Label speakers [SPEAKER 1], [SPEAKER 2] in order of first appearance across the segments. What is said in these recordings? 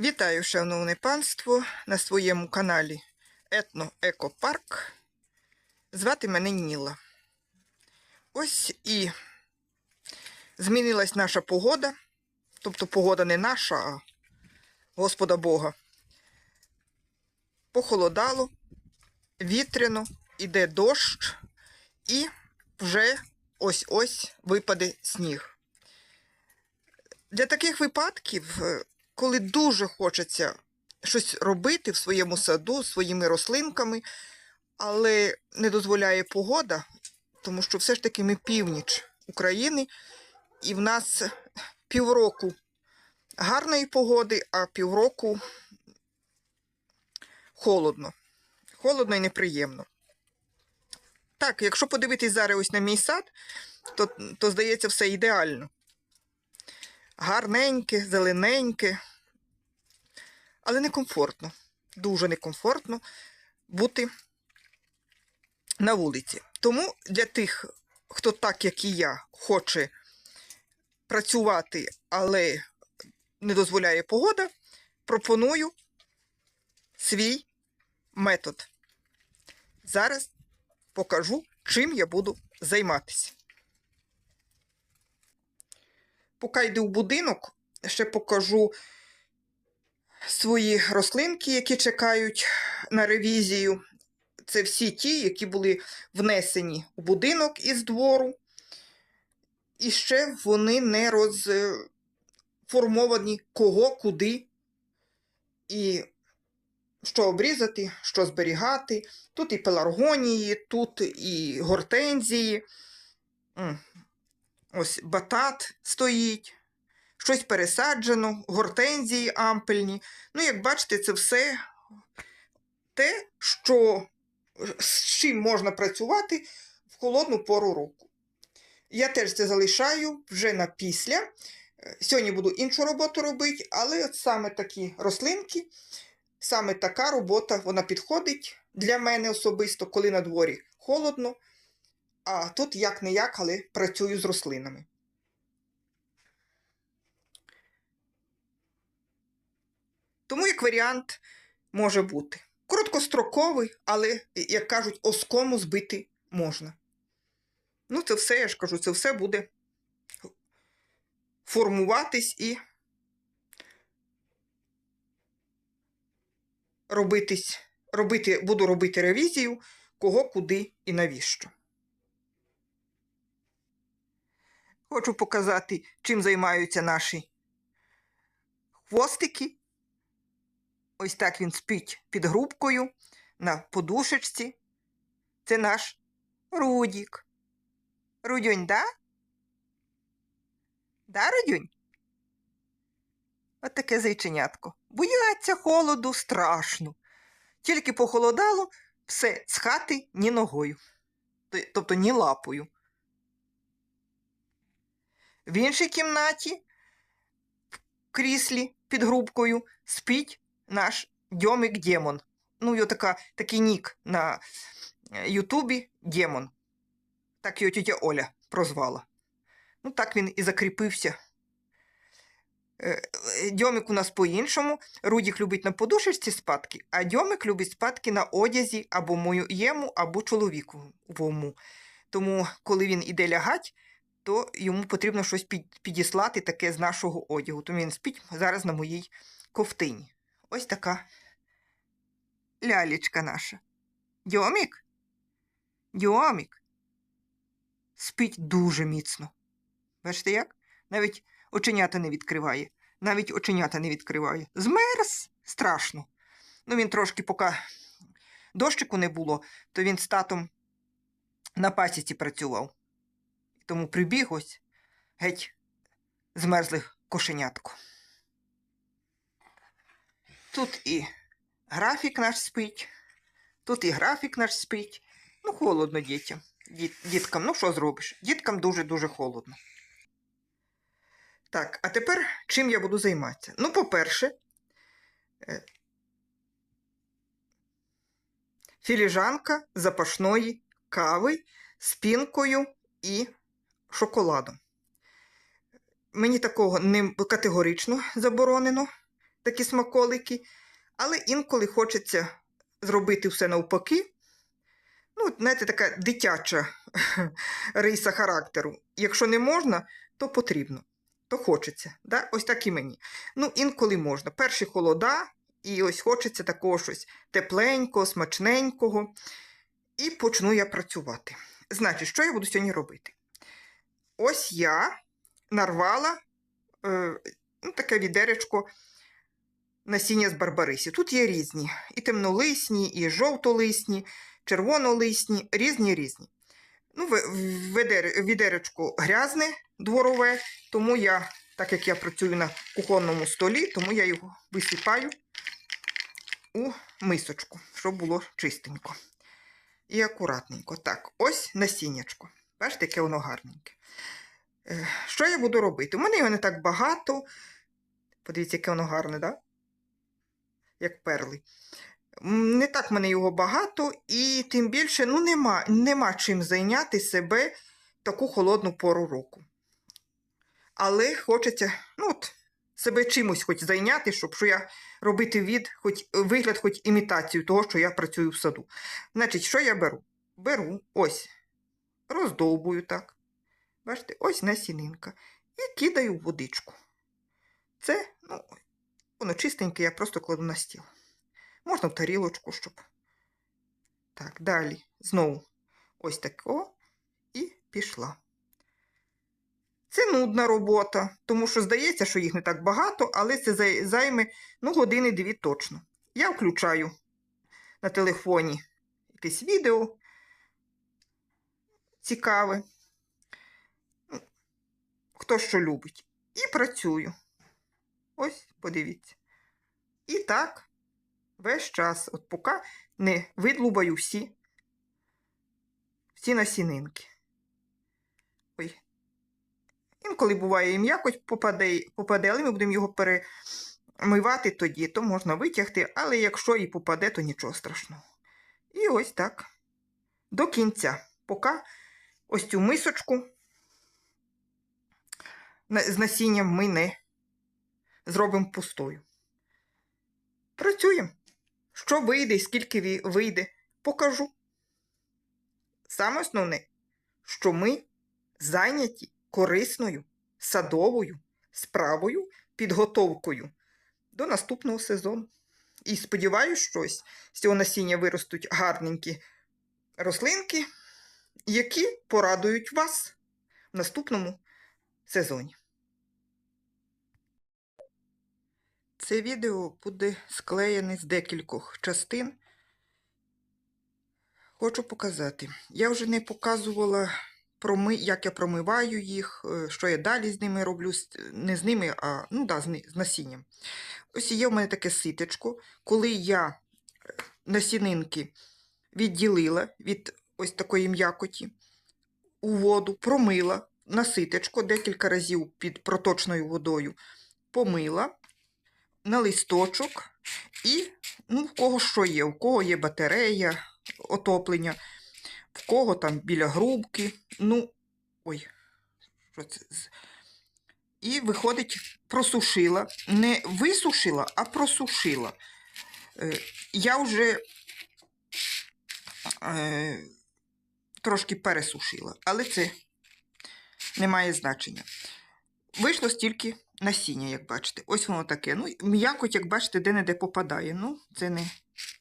[SPEAKER 1] Вітаю, шановне панство, на своєму каналі Етно Екопарк. Звати мене Ніла. Ось і змінилась наша погода. Тобто погода не наша, а Господа Бога. Похолодало, вітряно, іде дощ, і вже ось-ось випаде сніг. Для таких випадків, е, коли дуже хочеться щось робити в своєму саду своїми рослинками, але не дозволяє погода, тому що все ж таки ми північ України, і в нас півроку гарної погоди, а півроку холодно. Холодно і неприємно. Так, якщо подивитись зараз ось на мій сад, то, то здається все ідеально гарненьке, зелененьке, але некомфортно, дуже некомфортно бути на вулиці. Тому для тих, хто так, як і я, хоче працювати, але не дозволяє погода, пропоную свій метод. Зараз покажу, чим я буду займатися. Поки йду в будинок, ще покажу свої рослинки, які чекають на ревізію. Це всі ті, які були внесені у будинок із двору. І ще вони не розформовані кого, куди і що обрізати, що зберігати. Тут і пеларгонії, тут і гортензії. Ось батат стоїть, щось пересаджено, гортензії ампельні. Ну, як бачите, це все те, що, з чим можна працювати в холодну пору року. Я теж це залишаю вже на після. Е, Сьогодні буду іншу роботу робити, але от саме такі рослинки, саме така робота вона підходить для мене особисто, коли на дворі холодно. А тут як не як, але працюю з рослинами. Тому як варіант може бути. Короткостроковий, але, як кажуть, оскому збити можна. Ну, це все, я ж кажу, це все буде формуватись і робитись, робити, буду робити ревізію, кого, куди і навіщо. Хочу показати, чим займаються наші хвостики. Ось так він спить під грубкою на подушечці. Це наш Рудік. Рудюнь, да? Да, Рудюнь? От таке зайченятко. Бояться холоду страшно. Тільки похолодало, все з хати ні ногою, тобто ні лапою. В іншій кімнаті, в кріслі під грубкою, спить наш Дьомик Демон. Ну, його така, такий нік на Ютубі Демон. Так його тітя Оля прозвала. Ну, так він і закріпився. Е, Дьомик у нас по-іншому. Рудік любить на подушечці спадки, а Дьомик любить спадки на одязі або моєму, або чоловіковому. Тому, коли він іде лягать, то йому потрібно щось під, підіслати таке з нашого одягу. Тому він спить зараз на моїй ковтині. Ось така лялечка наша. Дьомік? Дьомік. Спить дуже міцно. Бачите як? Навіть оченята не відкриває. Навіть оченята не відкриває. Змерз страшно. Ну, він трошки, поки дощику не було, то він з татом на пасіці працював. Тому прибіг ось геть змерзлих кошенятку. Тут і графік наш спить, тут і графік наш спить. Ну, холодно дітям. Діт, діткам, ну що зробиш? Діткам дуже-дуже холодно. Так, а тепер чим я буду займатися? Ну, по-перше, е, філіжанка запашної кави з пінкою і шоколадом. Мені такого не категорично заборонено такі смаколики, але інколи хочеться зробити все навпаки. Ну, знаєте, така дитяча риса характеру. Якщо не можна, то потрібно, то хочеться. Да? Ось так і мені. Ну, інколи можна. Перші холода, і ось хочеться такого щось тепленького, смачненького. І почну я працювати. Значить, що я буду сьогодні робити? Ось я нарвала е, ну, таке відеречко насіння з барбарисів. Тут є різні: і темнолисні, і жовтолисні, червонолисні, різні різні. Ну, відеречко грязне, дворове, тому я, так як я працюю на кухонному столі, тому я його висипаю у мисочку, щоб було чистенько і акуратненько. Так, ось насіннячко. Бачите, яке воно гарненьке. Е, Що я буду робити? У мене його не так багато. Подивіться, яке воно гарне, да? як перли. Не так в мене його багато, і тим більше ну, нема, нема чим зайняти себе таку холодну пору року. Але хочеться ну, от, себе чимось хоч зайняти, щоб що я робити від, хоч, вигляд, хоч імітацію того, що я працюю в саду. Значить, що я беру? Беру ось, роздовбую так. Бачите, ось насінинка. І кидаю водичку. Це, ну, воно чистеньке, я просто кладу на стіл. Можна в тарілочку, щоб. Так, далі. Знову ось тако і пішла. Це нудна робота, тому що здається, що їх не так багато, але це зай- займе ну, години дві точно. Я включаю на телефоні якесь відео цікаве. Хто що любить. І працюю. Ось, подивіться. І так, весь час, от поки не видлубаю всі, всі насінинки. Ой. Інколи буває і м'якоть попаде, попаде, але ми будемо його перемивати тоді, то можна витягти, але якщо і попаде, то нічого страшного. І ось так. До кінця, поки ось цю мисочку з насінням ми не зробимо пустою. Працюємо. Що вийде і скільки вийде, покажу. Саме основне, що ми зайняті корисною садовою справою, підготовкою до наступного сезону. І сподіваюся, щось з цього насіння виростуть гарненькі рослинки, які порадують вас в наступному сезоні. Це відео буде склеєне з декількох частин. Хочу показати. Я вже не показувала, як я промиваю їх, е, що я далі з ними роблю. Не з ними, а ну, да, з, насінням. Ось є в мене таке ситечко. Коли я е, насінинки відділила від ось такої м'якоті у воду, промила на ситечко декілька разів під проточною водою, помила на листочок і ну, в кого що є, у кого є батарея, отоплення, в кого там біля грубки. Ну, ой, що це? І виходить, просушила. Не висушила, а просушила. Е, Я вже е, трошки пересушила, але це не має значення. Вийшло стільки насіння, як бачите. Ось воно таке. Ну, м'якоть, як бачите, де-не-де попадає. Ну, це не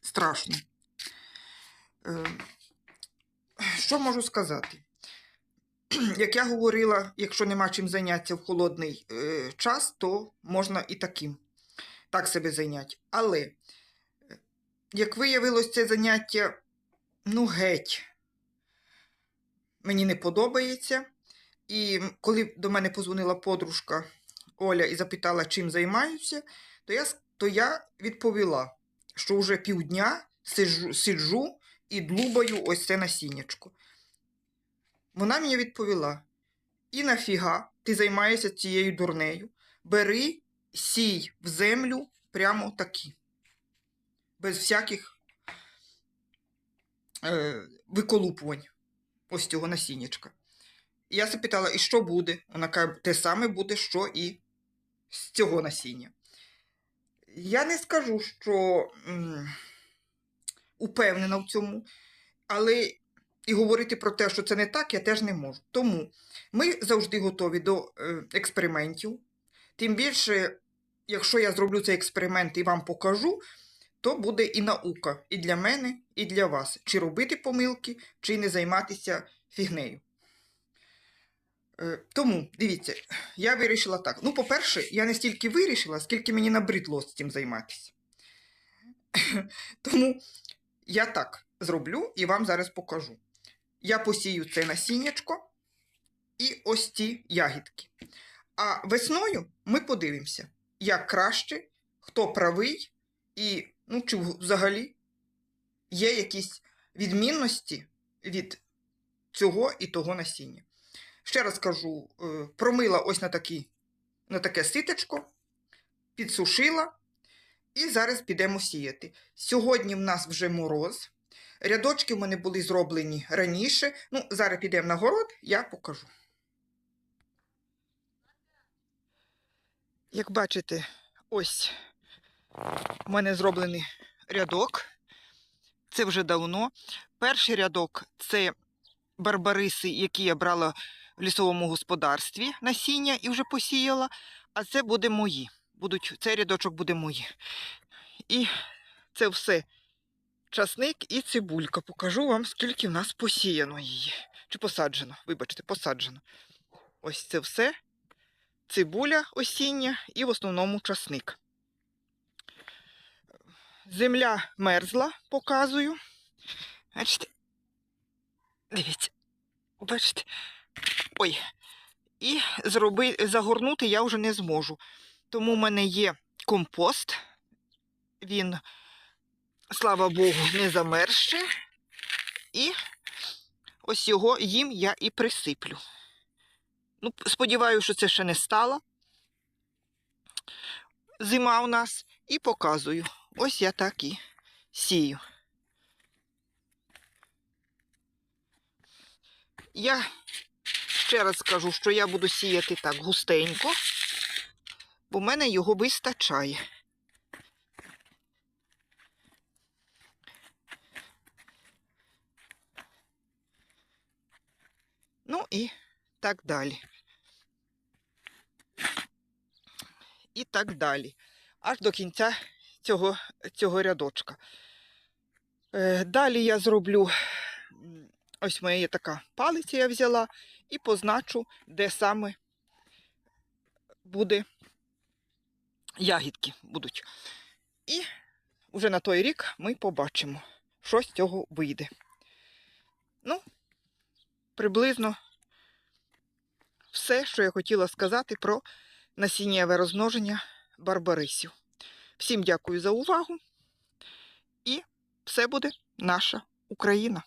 [SPEAKER 1] страшно. Е, Що можу сказати? Як я говорила, якщо нема чим зайнятися в холодний е, час, то можна і таким так себе зайняти. Але, як виявилось, це заняття, ну, геть, мені не подобається. І коли до мене позвонила подружка Оля і запитала, чим займаюся, то я, то я відповіла, що вже півдня сиджу, сиджу і длубаю ось це насіннячко. Вона мені відповіла: і нафіга ти займаєшся цією дурнею? Бери, сій в землю прямо такі, без всяких е, виколупувань ось цього насіннячка. І я запитала, і що буде? Вона каже, те саме буде, що і з цього насіння. Я не скажу, що м, упевнена в цьому, але і говорити про те, що це не так, я теж не можу. Тому ми завжди готові до е, експериментів. Тим більше, якщо я зроблю цей експеримент і вам покажу, то буде і наука і для мене, і для вас. Чи робити помилки, чи не займатися фігнею. Е, Тому, дивіться, я вирішила так. Ну, по-перше, я не стільки вирішила, скільки мені набридло з цим займатися. Тому я так зроблю і вам зараз покажу. Я посію це насіннячко і ось ці ягідки. А весною ми подивимося, як краще, хто правий, і ну, чи взагалі є якісь відмінності від цього і того насіння. Ще раз кажу, е, промила ось на, такі, на таке ситечко, підсушила, і зараз підемо сіяти. Сьогодні в нас вже мороз. Рядочки в мене були зроблені раніше. Ну, зараз підемо на город, я покажу. Як бачите, ось у мене зроблений рядок. Це вже давно. Перший рядок це барбариси, які я брала в лісовому господарстві насіння і вже посіяла. А це буде мої. Будуть, цей рядочок буде мої. І це все часник і цибулька. Покажу вам, скільки в нас посіяно її. Чи посаджено, вибачте, посаджено. Ось це все. Цибуля осіння і в основному часник. Земля мерзла, показую. Бачите? Дивіться. Бачите? Ой. І зроби, загорнути я вже не зможу. Тому в мене є компост. Він, слава Богу, не замерзше. І ось його їм я і присиплю. Ну, сподіваюся, що це ще не стало. Зима у нас і показую. Ось я так і сію. Я ще раз скажу, що я буду сіяти так густенько, бо в мене його вистачає. Ну і так далі. І так далі. Аж до кінця цього, цього рядочка. Е, далі я зроблю, ось моя є така палиця я взяла, і позначу, де саме буде ягідки будуть. І вже на той рік ми побачимо, що з цього вийде. Ну, приблизно все, що я хотіла сказати про насіннєве розмноження барбарисів. Всім дякую за увагу. І все буде наша Україна.